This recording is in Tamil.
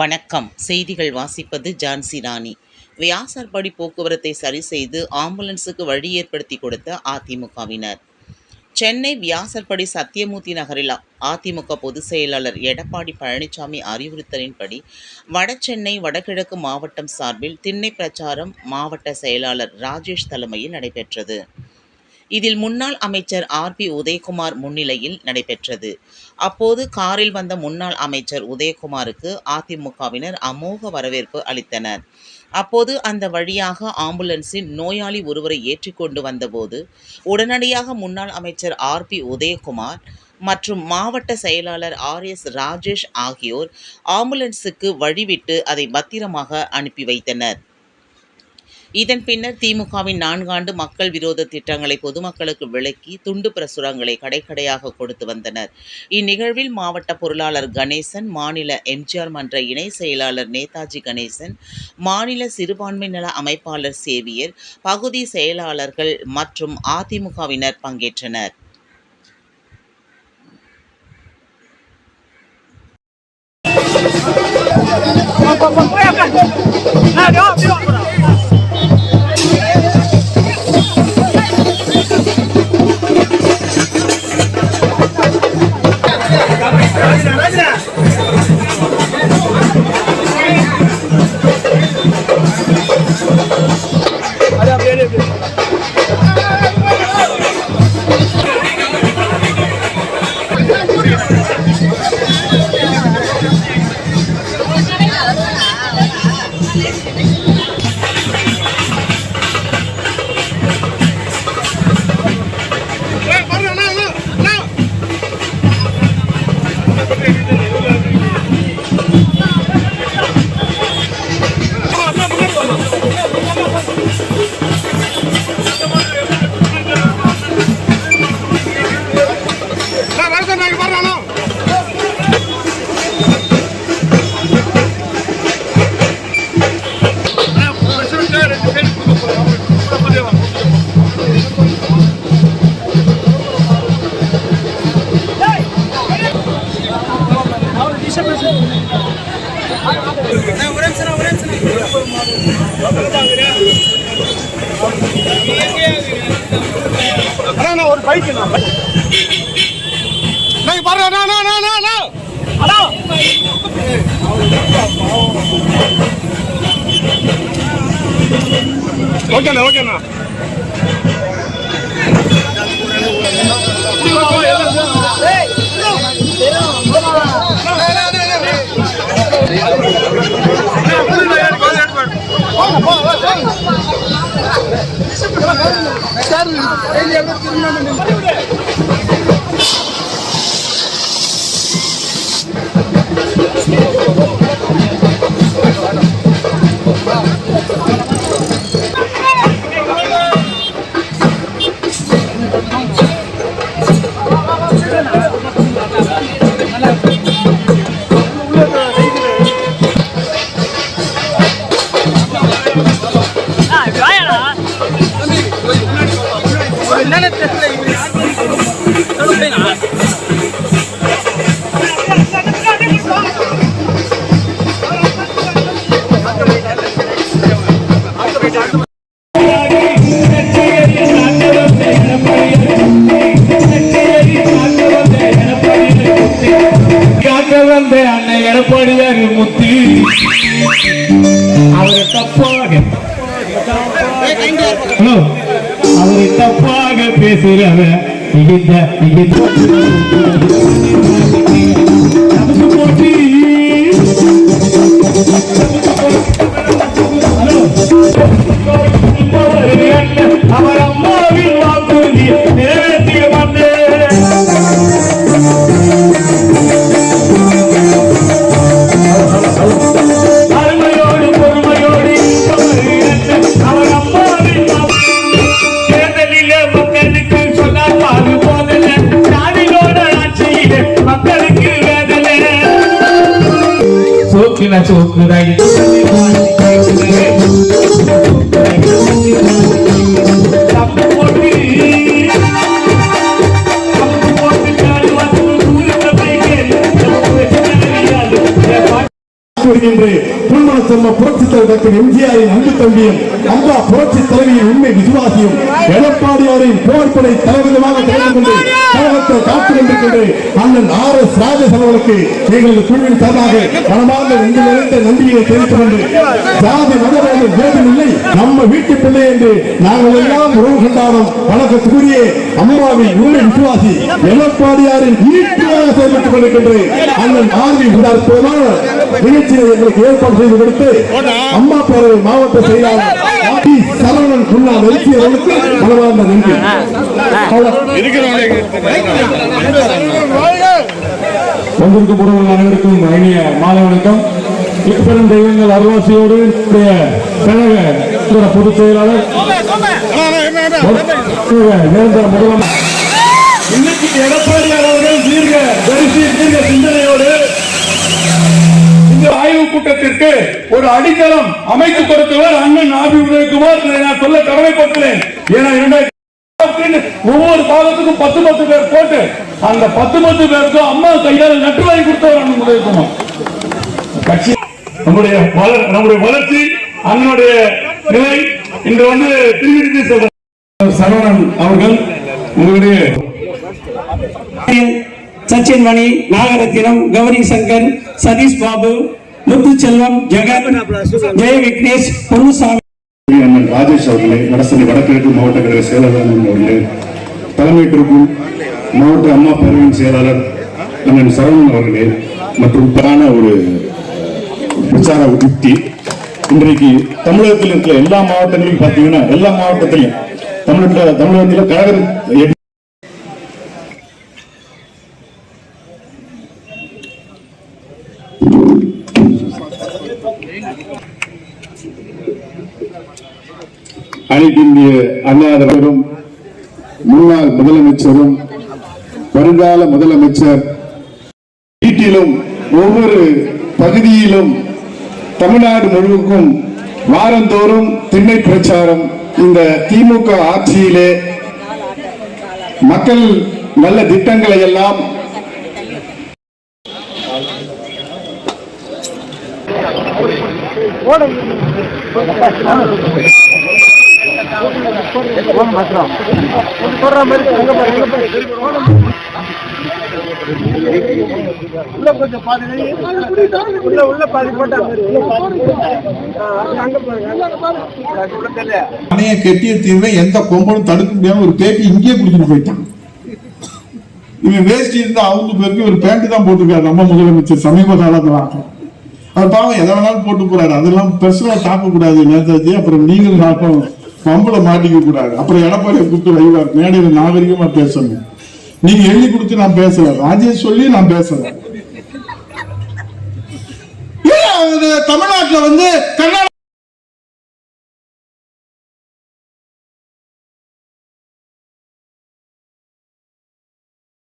வணக்கம். செய்திகள் வாசிப்பது ஜான்சி ராணி. வியாசர்படி போக்குவரத்தை சரி செய்து ஆம்புலன்ஸுக்கு வழி ஏற்படுத்தி கொடுத்த அதிமுகவினர் சென்னை வியாசர்படி சத்தியமூர்த்தி நகரில் அதிமுக பொதுச் செயலாளர் எடப்பாடி பழனிசாமி அறிவுறுத்தலின்படி வடசென்னை வடகிழக்கு மாவட்டம் சார்பில் திண்ணை பிரச்சாரம் மாவட்ட செயலாளர் ராஜேஷ் தலைமையில் நடைபெற்றது. இதில் முன்னாள் அமைச்சர் ஆர் பி உதயகுமார் முன்னிலையில் நடைபெற்றது. அப்போது காரில் வந்த முன்னாள் அமைச்சர் உதயகுமாருக்கு அதிமுகவினர் அமோக வரவேற்பு அளித்தனர். அப்போது அந்த வழியாக ஆம்புலன்ஸில் நோயாளி ஒருவரை ஏற்றிக்கொண்டு வந்தபோது உடனடியாக முன்னாள் அமைச்சர் ஆர் பி உதயகுமார் மற்றும் மாவட்ட செயலாளர் ஆர் எஸ் ராஜேஷ் ஆகியோர் ஆம்புலன்ஸுக்கு வழிவிட்டு அதை பத்திரமாக அனுப்பி வைத்தனர். இதன் பின்னர் திமுகவின் நான்காண்டு மக்கள் விரோத திட்டங்களை பொதுமக்களுக்கு விளக்கி துண்டு பிரசுரங்களை கடைக்கடையாக கொடுத்து வந்தனர் இந்நிகழ்வில் மாவட்ட பொருளாளர் கணேசன் மாநில எம்ஜிஆர் மன்ற இணை செயலாளர் நேதாஜி கணேசன் மாநில சிறுபான்மை நல அமைப்பாளர் சேவியர் பகுதி செயலாளர்கள் மற்றும் அதிமுகவினர் பங்கேற்றனர் அண்ணா பைக் நான் பாருங்க அண்ணா அண்ணா அண்ணா, அண்ணா அண்ணா அண்ணா ஓகேண்ணா ஓகேண்ணா. El yerine durmadım. வந்த அண்ணன் எடப்பாடியார் முத்தி. அவரை தப்பாக ஹலோ. தப்பாக பேசுகிறவ இகிந்த இகிந்த நமக்கு போட்டி. செல்வ புரட்சி தலைவர் எம்ஜிஆரின் அன்பு தம்பியும் அம்மா புரட்சி தலைவியின் உண்மை விசுவாசியும் எடப்பாடியாரின் போர்ப்படை தலைவர்களாக திகழ்ந்து கொண்டு கழகத்தை காத்துக் கொண்டிருக்கின்ற அண்ணன் ஆர் எஸ் ராஜேஷ் அவர்களுக்கு எங்களது குழுவின் சார்பாக மனமார்ந்த நன்றி நிறைந்த நன்றியை தெரிவித்துக் கொண்டு ஜாதி மதவாதம் வேதமில்லை நம்ம வீட்டு பிள்ளை என்று நாங்கள் எல்லாம் உறவு கொண்டாடும் வணக்கத்துக்குரிய அம்மாவின் உண்மை விசுவாசி எடப்பாடியாரின் ஈட்டியாக செயல்பட்டுக் கொண்டிருக்கின்ற அண்ணன் ஆர்வி அற்புதமான நிகழ்ச்சியை எங்களுக்கு ஏற்பாடு செய்து கொடுத்து அம்மா பேரவை மாவட்ட செயலாளர் சரவணன் குன்னா வெற்றி அவர்களுக்கு மனமார்ந்த நன்றி. வந்திருக்கும் உறவுகள் அனைவருக்கும் இனிய மாலை வணக்கம். இப்பெரும் தெய்வங்கள் அருவாசியோடு நம்முடைய கழக நகர பொதுச் செயலாளர் நிரந்தர முதலமைச்சர் இன்னைக்கு எடப்பாடி அவர்கள் தீர்க்க தரிசி தீர்க்க சிந்தனையோடு இந்த ஆய்வு கூட்டத்திற்கு ஒரு அடித்தளம் அமைத்து கொடுத்தவர் அண்ணன் ஆபி உதயகுமார். நான் சொல்ல கடமைப்பட்டுள்ளேன். ஏன்னா இரண்டாயிரத்தி ஒவ்வொரு பாகத்துக்கும் பத்து பத்து பேர் போட்டு அந்த பத்து பத்து பேருக்கும் அம்மா கையால் நட்டு வாங்கி கொடுத்தவர் உதயகுமார். கட்சி நம்முடைய வளர் நம்முடைய வளர்ச்சி அண்ணனுடைய நிலை. இன்று வந்து திரும்பி சொல்ற சரவணன் அவர்கள் உங்களுடைய சச்சின் மணி நாகரத்தினம் கௌரி சங்கர் சதீஷ் பாபு முத்துச்செல்வம் ஜெகன் ஜெய விக்னேஷ் பொன்னுசாமி. அண்ணன் ராஜேஷ் அவர்களே வடசென்னை வடகிழக்கு மாவட்ட கழக செயலாளர் அவர்களே தலைமையேற்றிருக்கும் மாவட்ட அம்மா பேரவையின் செயலாளர் அண்ணன் சரவணன் அவர்களே மற்றும் பிரதான ஒரு பிரச்சார உத்தி. இன்றைக்கு தமிழகத்தில் இருக்கிற எல்லா மாவட்டங்களையும் பார்த்தீங்கன்னா எல்லா மாவட்டத்திலையும் தமிழக தமிழகத்தில் கழக அனைத்து இந்திய அண்ணா முன்னாள் முதலமைச்சரும் வருங்கால முதலமைச்சர் வீட்டிலும் ஒவ்வொரு பகுதியிலும் தமிழ்நாடு முழுவதும் வாரந்தோறும் திண்ணை பிரச்சாரம் இந்த திமுக ஆட்சியிலே. மக்கள் நல்ல திட்டங்களை எல்லாம் உள்ள கொஞ்சம் பாதி உள்ள உள்ள பாதி உள்ள அணைய கெட்டிய தீர்வை எந்த கொம்பனும் தடுக்க முடியாம ஒரு பேட்டி இங்கேயே குடிச்சிட்டு போயிட்டான். இவன் வேஷ்டி இருந்தா அவங்க பேருக்கு ஒரு பேண்ட் தான் போட்டிருக்காரு நம்ம முதலமைச்சர் சமீப காலத்துல. அவர் பாவம் எதை வேணாலும் போட்டு போறாரு. அதெல்லாம் பெருசா தாக்க கூடாது நேதாஜி அப்புறம் நீங்களும் நாட்டம் பம்புல மாட்டிக்க கூடாது. அப்புறம் எடப்பாடியை கூப்பிட்டு வைவார் மேடையில நாகரிகமா பேசணும். நீங்க எழுதி கொடுத்து நான் பேசல. ராஜேஷ் சொல்லி நான் பேசல. ஏன் தமிழ்நாட்டுல வந்து கர்நாடக